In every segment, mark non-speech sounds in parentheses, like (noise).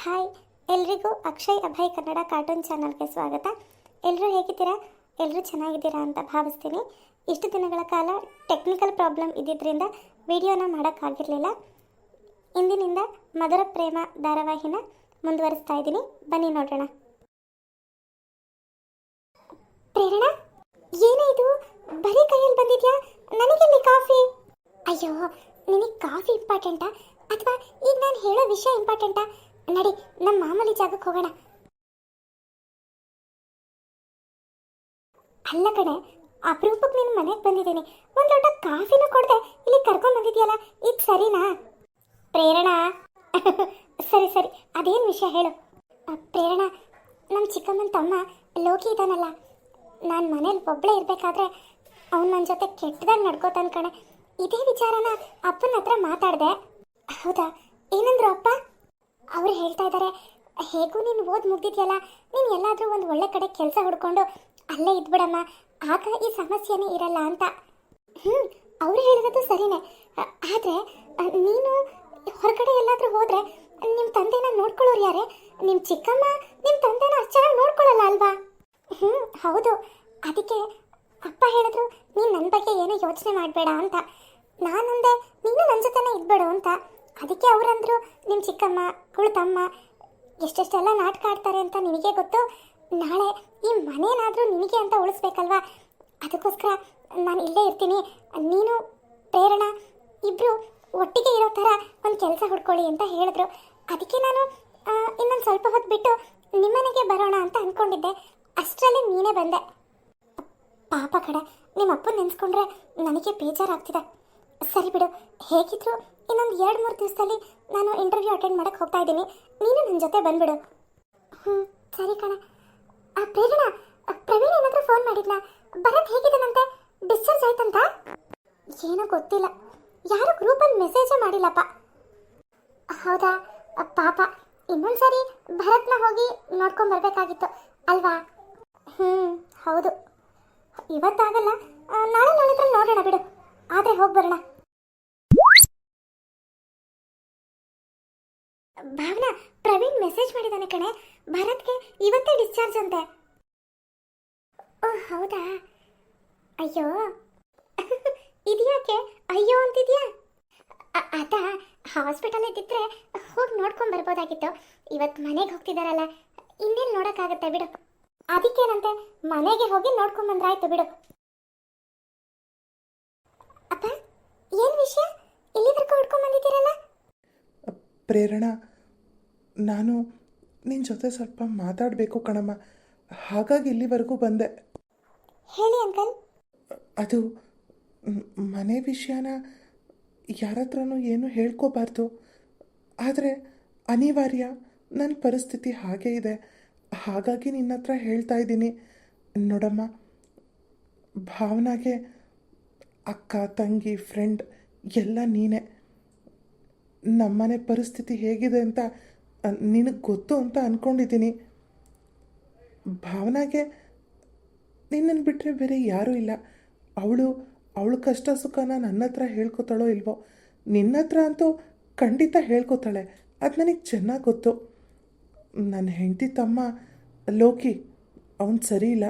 Hi, ಎಲ್ರಿಗೂ Akshay Abhay Kannada cartoon ಚಾನಲ್ಗೆ ಸ್ವಾಗತ. ಎಲ್ಲರೂ ಹೇಗಿದ್ದೀರಾ? ಎಲ್ಲರೂ ಚೆನ್ನಾಗಿದ್ದೀರಾ ಅಂತ ಭಾವಿಸ್ತೀನಿ. ಇಷ್ಟು ದಿನಗಳ ಕಾಲ ಟೆಕ್ನಿಕಲ್ ಪ್ರಾಬ್ಲಮ್ ಇದ್ದಿದ್ದರಿಂದ ವಿಡಿಯೋನ ಮಾಡೋಕ್ಕಾಗಿರಲಿಲ್ಲ. ಇಂದಿನಿಂದ ಮಧುರ ಪ್ರೇಮ ಧಾರಾವಾಹಿನ ಮುಂದುವರಿಸ್ತಾ ಇದ್ದೀನಿ. ಬನ್ನಿ ನೋಡೋಣ. ಪ್ರೇರಣಾ, ಏನೇ ಇದು? ಬರೀ ಕೈಯಲ್ಲಿ ಬಂದಿದ್ಯಾ? ನನಗೆಲ್ಲಿ ಕಾಫಿ. ಅಯ್ಯೋ, ನಿನಗೆ ಕಾಫಿ ಇಂಪಾರ್ಟೆಂಟಾ ಅಥವಾ ಈಗ ನಾನು ಹೇಳೋ ವಿಷಯ ಇಂಪಾರ್ಟೆಂಟಾ ನಡಿ ನಮ್ಮ ಮಾಮೂಲಿ ಜಾಗಕ್ಕೆ ಹೋಗೋಣ. ಅಲ್ಲ ಕಣೆ ಅಪರೂಪಕ್ಕೆ ನಿನ್ನ ಮನೆಗೆ ಬಂದಿದ್ದೀನಿ. ಒಂದು ಲೋಟ ಕಾಫಿನೂ ಕೊಡದೆ, ಇಲ್ಲಿ ಕರ್ಕೊಂಡು ಬಂದಿದ್ಯಲ್ಲ, ಇದು ಸರಿನಾ? ಪ್ರೇರಣಾ? (laughs) ಸರಿ ಸರಿ, ಅದೇನು ವಿಷಯ ಹೇಳು. ಪ್ರೇರಣಾ ನಮ್ಮ ಚಿಕ್ಕಮ್ಮನ ತಮ್ಮ ಲೋಕಿ ಇದ್ದಾನಲ್ಲ ನಾನು ಮನೇಲಿ ಒಬ್ಬಳೇ ಇರಬೇಕಾದ್ರೆ ಅವ್ನು ನನ್ನ ಜೊತೆ ಕೆಟ್ಟದಾಗಿ ನಡ್ಕೋತಾನೆ ಕಣೆ. ಇದೇ ವಿಚಾರನ ಅಪ್ಪನ ಹತ್ರ ಮಾತಾಡಿದೆ. ಹೌದಾ? ಏನಂದ್ರು ಅಪ್ಪ? ಅವ್ರು ಹೇಳ್ತಾ ಇದ್ದಾರೆ ಹೇಗೂ ನೀನು ಓದ್ ಮುಗ್ದಿದ್ಯಲ್ಲ, ನೀನು ಎಲ್ಲಾದರೂ ಒಂದು ಒಳ್ಳೆ ಕಡೆ ಕೆಲಸ ಹುಡ್ಕೊಂಡು ಅಲ್ಲೇ ಇದ್ಬಿಡಮ್ಮ, ಆಗ ಈ ಸಮಸ್ಯೆನೇ ಇರಲ್ಲ ಅಂತ. ಹ್ಞೂ ಅವ್ರು ಹೇಳಿರೋದು ಸರಿನೇ. ಆದರೆ ನೀನು ಹೊರಗಡೆ ಎಲ್ಲಾದರೂ ಹೋದರೆ ನಿಮ್ಮ ತಂದೆನ ನೋಡ್ಕೊಳ್ಳೋರು ಯಾರೇ? ನಿಮ್ಮ ಚಿಕ್ಕಮ್ಮ ನಿಮ್ಮ ತಂದೆನ ಅಷ್ಟು ಚೆನ್ನಾಗಿ ನೋಡ್ಕೊಳ್ಳಲ್ಲ ಅಲ್ವಾ? ಹ್ಞೂ ಹೌದು. ಅದಕ್ಕೆ ಅಪ್ಪ ಹೇಳಿದ್ರು, ನೀನು ನನ್ನ ಬಗ್ಗೆ ಏನೂ ಯೋಚನೆ ಮಾಡಬೇಡ ಅಂತ. ನಾನಂದೆ, ನೀನು ನನ್ನ ಜೊತೆನೇ ಇದ್ಬೇಡು ಅಂತ. ಅದಕ್ಕೆ ಅವರಂದರು ನಿಮ್ಮ ಚಿಕ್ಕಮ್ಮ ತಮ್ಮ ಎಷ್ಟೆಷ್ಟೆಲ್ಲ ನಾಟಕ ಆಡ್ತಾರೆ ಅಂತ ನಿನಗೆ ಗೊತ್ತು? ನಾಳೆ ಈ ಮನೇನಾದರೂ ನಿನಗೆ ಅಂತ ಉಳಿಸ್ಬೇಕಲ್ವಾ? ಅದಕ್ಕೋಸ್ಕರ ನಾನು ಇಲ್ಲೇ ಇರ್ತೀನಿ. ನೀನು, ಪ್ರೇರಣಾ ಇಬ್ಬರು ಒಟ್ಟಿಗೆ ಇರೋ ಥರ ಒಂದು ಕೆಲಸ ಹುಡ್ಕೊಳ್ಳಿ ಅಂತ ಹೇಳಿದ್ರು. ಅದಕ್ಕೆ ನಾನು ಇನ್ನೊಂದು ಸ್ವಲ್ಪ ಹೊತ್ತು ಬಿಟ್ಟು ನಿಮ್ಮನೆಗೆ ಬರೋಣ ಅಂತ ಅಂದ್ಕೊಂಡಿದ್ದೆ ಅಷ್ಟರಲ್ಲಿ ನೀನೇ ಬಂದೆ. ಪಾಪ ಕಡೆ ನಿಮ್ಮ ಅಪ್ಪನ ನೆನೆಸ್ಕೊಂಡ್ರೆ ನನಗೆ ಬೇಜಾರಾಗ್ತಿದೆ. ಸರಿ ಬಿಡು, ಹೇಗಿದ್ರು ಇನ್ನೊಂದು ಎರಡು ಮೂರು ದಿವಸದಲ್ಲಿ ನಾನು ಇಂಟರ್ವ್ಯೂ ಅಟೆಂಡ್ ಮಾಡಕ್ಕೆ ಹೋಗ್ತಾ ಇದ್ದೀನಿ. ನೀನು ನನ್ನ ಜೊತೆ ಬಂದ್ಬಿಡು. ಹ್ಞೂ ಸರಿ ಕಣ. ಆ, ಪ್ರೇರಣಾ ಪ್ರವೀಣ್ ಏನಾದರೂ ಫೋನ್ ಮಾಡಿದ್ನಾ? ಭರತ್ ಹೇಗಿದ್ದಾನಂತೆ? ಡಿಸ್ಚಾರ್ಜ್ ಆಯ್ತಂತ? ಏನೋ ಗೊತ್ತಿಲ್ಲ. ಯಾರು ಗ್ರೂಪಲ್ಲಿ ಮೆಸೇಜೇ ಮಾಡಿಲ್ಲಪ್ಪ. ಹೌದಾ? ಪಾಪ. ಇನ್ನೊಂದು ಸಾರಿ ಭರತ್ನ ಹೋಗಿ ನೋಡ್ಕೊಂಡ್ ಬರ್ಬೇಕಾಗಿತ್ತು. ಅಲ್ವಾ? ಹ್ಞೂ ಹೌದು. ಇವತ್ತಾಗಲ್ಲ. ನಾಳೆ ನಾಳೆ ನೋಡೋಣ ಬಿಡು. ಆದರೆ ಹೋಗಿ ಬರೋಣ. ಭಾವನಾ, ಪ್ರವೀಣ್ ಮೆಸೇಜ್ ಮಾಡಿದಾನೆ ಕಣೆ. ಭರತ್ಗೆ ಇವತ್ತೇ ಡಿಸ್ಚಾರ್ಜ್ ಅಂತೆ. ಓ, ಹೌದಾ? ಅಯ್ಯೋ. ಇದ್ಯಾಕೆ ಅಯ್ಯೋ ಅಂತಿದ್ಯಾ? ಅದ ಹಾಸ್ಪಿಟಲ್ ಇದ್ದಿದ್ರೆ ಹೋಗಿ ನೋಡ್ಕೊಂಡ್ ಬರ್ಬೋದಾಗಿತ್ತು. ಇವತ್ತು ಮನೆಗೆ ಹೋಗ್ತಿದಾರಲ್ಲ ಇನ್ನೇನು ನೋಡೋಕ್ಕಾಗತ್ತೆ ಬಿಡು. ಅದಕ್ಕೇನಂತೆ, ಮನೆಗೆ ಹೋಗಿ ನೋಡ್ಕೊಂಡ್ ಬಂದ್ರಾಯ್ತು ಬಿಡು. ಅಪ್ಪ, ಏನ್ ವಿಷಯ? ತನಕ ಹುಡ್ಕೊಂಡ್ ಬಂದಿದ್ದೀರಲ್ಲ? ಪ್ರೇರಣಾ ನಾನು ನಿನ್ನ ಜೊತೆ ಸ್ವಲ್ಪ ಮಾತಾಡಬೇಕು ಕಣಮ್ಮ. ಹಾಗಾಗಿ ಇಲ್ಲಿವರೆಗೂ ಬಂದೆ. ಹೇಳಿ ಅಂಕಲ್. ಅದು ಮನೆ ವಿಷಯನ ಯಾರ ಹತ್ರನೂ ಏನು ಹೇಳ್ಕೋಬಾರ್ದು. ಆದರೆ ಅನಿವಾರ್ಯ ನನ್ನ ಪರಿಸ್ಥಿತಿ ಹಾಗೆ ಇದೆ. ಹಾಗಾಗಿ ನಿನ್ನ ಹತ್ರ ಹೇಳ್ತಾ ಇದ್ದೀನಿ. ನೋಡಮ್ಮ ಭಾವನಾಗೆ ಅಕ್ಕ ತಂಗಿ ಫ್ರೆಂಡ್ ಎಲ್ಲ ನೀನೇ. ನಮ್ಮನೆ ಪರಿಸ್ಥಿತಿ ಹೇಗಿದೆ ಅಂತ ನಿನಗೆ ಗೊತ್ತು ಅಂತ ಅಂದ್ಕೊಂಡಿದ್ದೀನಿ ಭಾವನಾಗೆ ನಿನ್ನನ್ನು ಬಿಟ್ಟರೆ ಬೇರೆ ಯಾರೂ ಇಲ್ಲ. ಅವಳು ಅವಳು ಕಷ್ಟ ಸುಖನ ನನ್ನ ಹತ್ರ ಹೇಳ್ಕೊತಾಳೋ ಇಲ್ವೋ? ನಿನ್ನ ಹತ್ರ ಅಂತೂ ಖಂಡಿತ ಹೇಳ್ಕೊತಾಳೆ. ಅದು ನನಗೆ ಚೆನ್ನಾಗಿ ಗೊತ್ತು. ನನ್ನ ಹೆಂಡತಿ ತಮ್ಮ, ಲೋಕಿ, ಅವನು ಸರಿ ಇಲ್ಲ.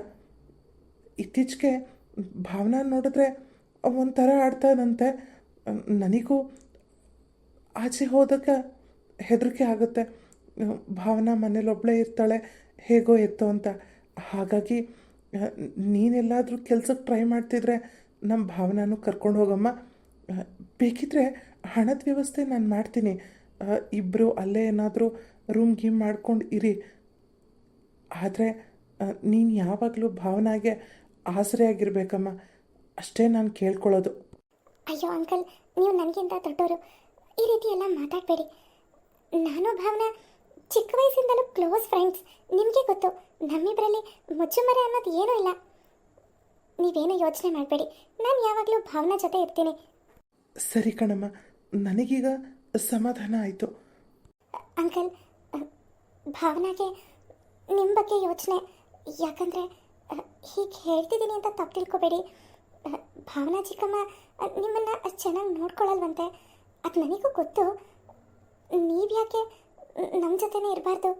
ಇತ್ತೀಚೆಗೆ ಭಾವನಾ ನೋಡಿದ್ರೆ ಒಂಥರ ಆಡ್ತಾನಂತೆ. ನನಗೂ ಆಚೆ ಹೋದಾಗ ಹೆದರಿಕೆ ಆಗುತ್ತೆ. ಭಾವನಾ ಮನೇಲಿ ಒಬ್ಬಳೇ ಇರ್ತಾಳೆ, ಹೇಗೋ ಎತ್ತೋ ಅಂತ. ಹಾಗಾಗಿ ನೀನೆಲ್ಲಾದರೂ ಕೆಲ್ಸಕ್ಕೆ ಟ್ರೈ ಮಾಡ್ತಿದ್ರೆ ನಮ್ಮ ಭಾವನಾನು ಕರ್ಕೊಂಡು ಹೋಗಮ್ಮ. ಬೇಕಿದ್ರೆ ಹಣದ ವ್ಯವಸ್ಥೆ ನಾನು ಮಾಡ್ತೀನಿ. ಇಬ್ಬರು ಅಲ್ಲೇ ಏನಾದರೂ ರೂಮ್ ಗೀಮ್ ಮಾಡ್ಕೊಂಡು ಇರಿ. ಆದರೆ ನೀನು ಯಾವಾಗಲೂ ಭಾವನಾಗೆ ಆಸರೆಯಾಗಿರ್ಬೇಕಮ್ಮ ಅಷ್ಟೇ ನಾನು ಕೇಳ್ಕೊಳ್ಳೋದು. ಅಯ್ಯೋ ಅಂಕಲ್, ನೀವು ನನಗಿಂತ ದೊಡ್ಡವರು ಈ ರೀತಿ ಎಲ್ಲ ಮಾತಾಡಬೇಡಿ. ನಾನು ಭಾವನಾ ಚಿಕ್ಕ ವಯಸ್ಸಿಂದಲೂ ಕ್ಲೋಸ್ ಫ್ರೆಂಡ್ಸ್. ನಿಮಗೆ ಗೊತ್ತು ನಮ್ಮಿಬ್ಬರಲ್ಲಿ ಮುಚ್ಚುಮರೆ ಅನ್ನೋದು ಏನೂ ಇಲ್ಲ. ನೀವೇನು ಯೋಚನೆ ಮಾಡಬೇಡಿ. ನಾನು ಯಾವಾಗಲೂ ಭಾವನಾ ಜೊತೆ ಇರ್ತೀನಿ. ಸರಿ ಕಣಮ್ಮ ನನಗೀಗ ಸಮಾಧಾನ ಆಯಿತು. ಅಂಕಲ್ ಭಾವನಾಗೆ ನಿಮ್ಮ ಬಗ್ಗೆ ಯೋಚನೆ. ಯಾಕಂದರೆ ಹೀಗೆ ಹೇಳ್ತಿದ್ದೀನಿ ಅಂತ ತಪ್ಪು ತಿಳ್ಕೊಬೇಡಿ. ಭಾವನಾ ಚಿಕ್ಕಮ್ಮ ನಿಮ್ಮನ್ನು ಚೆನ್ನಾಗಿ ನೋಡ್ಕೊಳ್ಳಲ್ವಂತೆ ಅದು ನನಗೂ ಗೊತ್ತು. ನೀವು ಯಾಕೆ ನಮ್ಮ ಜೊತೆನೇ ಇರಬಾರ್ದು.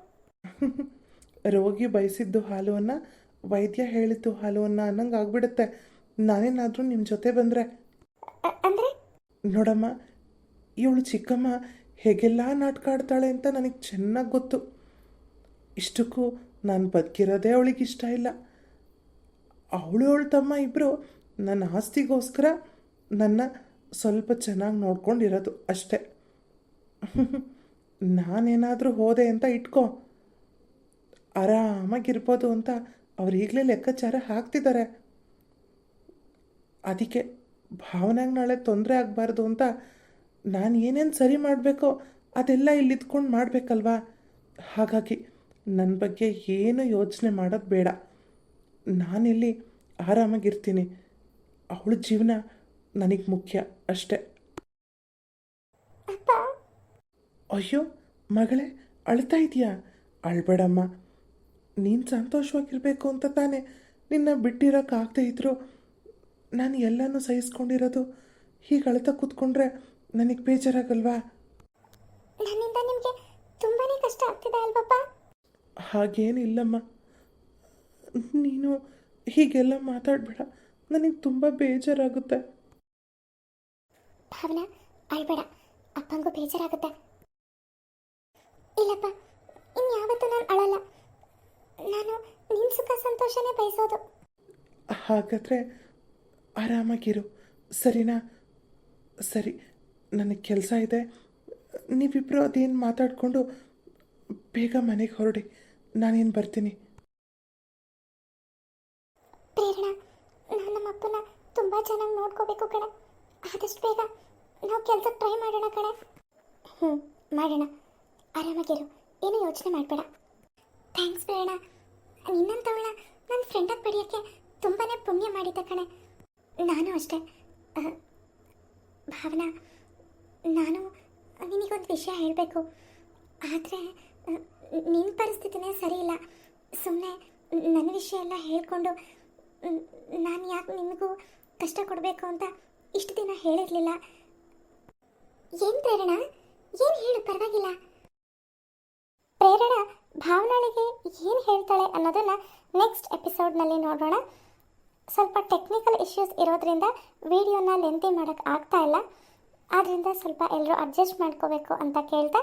ರೋಗಿ ಬಯಸಿದ್ದು ಹಾಲುವನ್ನು ವೈದ್ಯ ಹೇಳಿದ್ದು ಹಾಲುವನ್ನು ಅನ್ನಂಗೆ ಆಗ್ಬಿಡುತ್ತೆ. ನಾನೇನಾದರೂ ನಿಮ್ಮ ಜೊತೆ ಬಂದರೆ? ಅಂದರೆ? ನೋಡಮ್ಮ ಇವಳು ಚಿಕ್ಕಮ್ಮ ಹೇಗೆಲ್ಲ ನಾಟಕ ಆಡ್ತಾಳೆ ಅಂತ ನನಗೆ ಚೆನ್ನಾಗಿ ಗೊತ್ತು. ಇಷ್ಟಕ್ಕೂ ನಾನು ಬದುಕಿರೋದೇ ಅವಳಿಗೆ ಇಷ್ಟ ಇಲ್ಲ. ಅವಳು ಅವಳು ತಮ್ಮ ಇಬ್ಬರು ನನ್ನ ಆಸ್ತಿಗೋಸ್ಕರ ನನ್ನ ಸ್ವಲ್ಪ ಚೆನ್ನಾಗಿ ನೋಡ್ಕೊಂಡಿರೋದು ಅಷ್ಟೆ. (laughs) ನಾನೇನಾದರೂ ಹೋದೆ ಅಂತ ಇಟ್ಕೋ. ಆರಾಮಾಗಿರ್ಬೋದು ಅಂತ ಅವ್ರು ಈಗಲೇ ಲೆಕ್ಕಾಚಾರ ಹಾಕ್ತಿದ್ದಾರೆ ಅದಕ್ಕೆ ಭಾವನೆಗೆ ನಾಳೆ ತೊಂದರೆ ಆಗಬಾರ್ದು ಅಂತ ನಾನು ಏನೇನು ಸರಿ ಮಾಡಬೇಕೋ ಅದೆಲ್ಲ ಇಲ್ಲಿದ್ಕೊಂಡು ಮಾಡಬೇಕಲ್ವಾ? ಹಾಗಾಗಿ ನನ್ನ ಬಗ್ಗೆ ಏನು ಯೋಚನೆ ಮಾಡೋದು ಬೇಡ. ನಾನಿಲ್ಲಿ ಆರಾಮಾಗಿರ್ತೀನಿ. ಅವಳ ಜೀವನ ನನಗೆ ಮುಖ್ಯ ಅಷ್ಟೆ ಅಪ್ಪ ಅಯ್ಯೋ ಮಗಳೇ ಅಳ್ತಾ ಇದೆಯಾ ಅಳ್ಬೇಡಮ್ಮ. ನೀನು ಸಂತೋಷವಾಗಿರಬೇಕು ಅಂತ ತಾನೇ. ನಿನ್ನ ಬಿಟ್ಟಿರೋಕ್ಕಾಗದೇ ಇದ್ರು ನಾನು ಎಲ್ಲನೂ ಸಹಿಸ್ಕೊಂಡಿರೋದು. ಹೀಗೆ ಅಳ್ತಾ ಕೂತ್ಕೊಂಡ್ರೆ ನನಗೆ ಬೇಜಾರಾಗಲ್ವಾ? ನನ್ನಿಂದ ನಿಮಗೆ ತುಂಬಾನೇ ಕಷ್ಟ ಆಗ್ತಿದೆ ಅಲ್ವಪ್ಪ? ಹಾಗೇನಿಲ್ಲಮ್ಮ. ನೀನು ಹೀಗೆಲ್ಲ ಮಾತಾಡಬೇಡ. ನನಗೆ ತುಂಬ ಬೇಜಾರಾಗುತ್ತೆ. ಭಾವನಾ ಅಳ್ಬೇಡ. ಅಪ್ಪಂಗೂ ಬೇಜಾರಾಗುತ್ತೆ. ಇಲ್ಲಪ್ಪ ಇನ್ಯಾವತ್ತೂ ನಾನು ಅಳಲ್ಲ. ನಾನು ನಿನ್ನ ಸುಖ ಸಂತೋಷನೇ ಬಯಸೋದು. ಹಾಗಾದರೆ ಆರಾಮಾಗಿರು. ಸರಿನಾ? ಸರಿ ನನಗೆ ಕೆಲಸ ಇದೆ. ನೀವಿಬ್ಬರು ಅದೇನು ಮಾತಾಡಿಕೊಂಡು ಬೇಗ ಮನೆಗೆ ಹೊರಡಿ. ನಾನೇನು ಬರ್ತೀನಿ? ಪ್ರೇರಣಾ ನಾನು ನಮ್ಮ ಅಪ್ಪನ ತುಂಬ ಚೆನ್ನಾಗಿ ನೋಡ್ಕೋಬೇಕು ಕಣೆ. ಆದಷ್ಟು ಬೇಗ ನಾವು ಕೆಲಸಕ್ಕೆ ಟ್ರೈ ಮಾಡೋಣ ಕಣೆ. ಹ್ಞೂ ಮಾಡೋಣ. ಆರಾಮಾಗಿರು. ಏನು ಯೋಚನೆ ಮಾಡಬೇಡ. ಥ್ಯಾಂಕ್ಸ್ ಬೇಡ ನಿನ್ನಂಥವಳ ನನ್ನ ಫ್ರೆಂಡಾಗಿ ಪಡೆಯೋಕ್ಕೆ ತುಂಬಾ ಪುಣ್ಯ ಮಾಡಿದ್ದೆ ಕಣೆ. ನಾನು ಅಷ್ಟೇ. ಭಾವನಾ, ನಾನು ನಿನಗೊಂದು ವಿಷಯ ಹೇಳಬೇಕು. ಆದರೆ ನಿನ್ನ ಪರಿಸ್ಥಿತಿನೇ ಸರಿ ಇಲ್ಲ ಸುಮ್ಮನೆ ನನ್ನ ವಿಷಯ ಎಲ್ಲ ಹೇಳ್ಕೊಂಡು ನಾನು ಯಾಕೆ ನಿನಗೂ ಕಷ್ಟ ಕೊಡಬೇಕು ಅಂತ ಇಷ್ಟು ದಿನ ಹೇಳಿರಲಿಲ್ಲ. ಏನು ಪ್ರೇರಣಾ? ಏನು ಹೇಳು, ಪರವಾಗಿಲ್ಲ. ಪ್ರೇರಣಾ ಭಾವನಾಳಿಗೆ ಏನು ಹೇಳ್ತಾಳೆ ಅನ್ನೋದನ್ನ ನೆಕ್ಸ್ಟ್ ಎಪಿಸೋಡ್ನಲ್ಲಿ ನೋಡೋಣ. ಸ್ವಲ್ಪ ಟೆಕ್ನಿಕಲ್ ಇಶ್ಯೂಸ್ ಇರೋದ್ರಿಂದ ವಿಡಿಯೋನ ಲೆಂತಿ ಮಾಡೋಕ್ಕೆ ಆಗ್ತಾ ಇಲ್ಲ. ಆದ್ದರಿಂದ ಸ್ವಲ್ಪ ಎಲ್ಲರೂ ಅಡ್ಜಸ್ಟ್ ಮಾಡ್ಕೋಬೇಕು ಅಂತ ಕೇಳ್ತಾ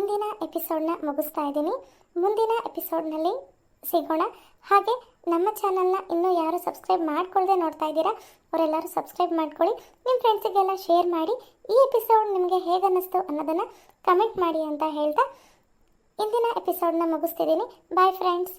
ಇಂದಿನ ಎಪಿಸೋಡ್ನ ಮುಗಿಸ್ತಾ ಇದ್ದೀನಿ. ಮುಂದಿನ ಎಪಿಸೋಡ್ನಲ್ಲಿ ಸಿಗೋಣ. ಹಾಗೆ ನಮ್ಮ ಚಾನಲ್ನ ಇನ್ನೂ ಯಾರು ಸಬ್ಸ್ಕ್ರೈಬ್ ಮಾಡ್ಕೊಳ್ಳದೆ ನೋಡ್ತಾ ಇದ್ದೀರಾ, ಅವರೆಲ್ಲರೂ ಸಬ್ಸ್ಕ್ರೈಬ್ ಮಾಡ್ಕೊಳ್ಳಿ. ನಿಮ್ಮ ಫ್ರೆಂಡ್ಸಿಗೆಲ್ಲ ಶೇರ್ ಮಾಡಿ ಈ ಎಪಿಸೋಡ್ ನಿಮಗೆ ಹೇಗೆ ಅನ್ನಿಸ್ತು ಅನ್ನೋದನ್ನು ಕಮೆಂಟ್ ಮಾಡಿ ಅಂತ ಹೇಳ್ತಾ ಇಂದಿನ ಎಪಿಸೋಡ್ನ ಮುಗಿಸ್ತಿದ್ದೀನಿ. Bye friends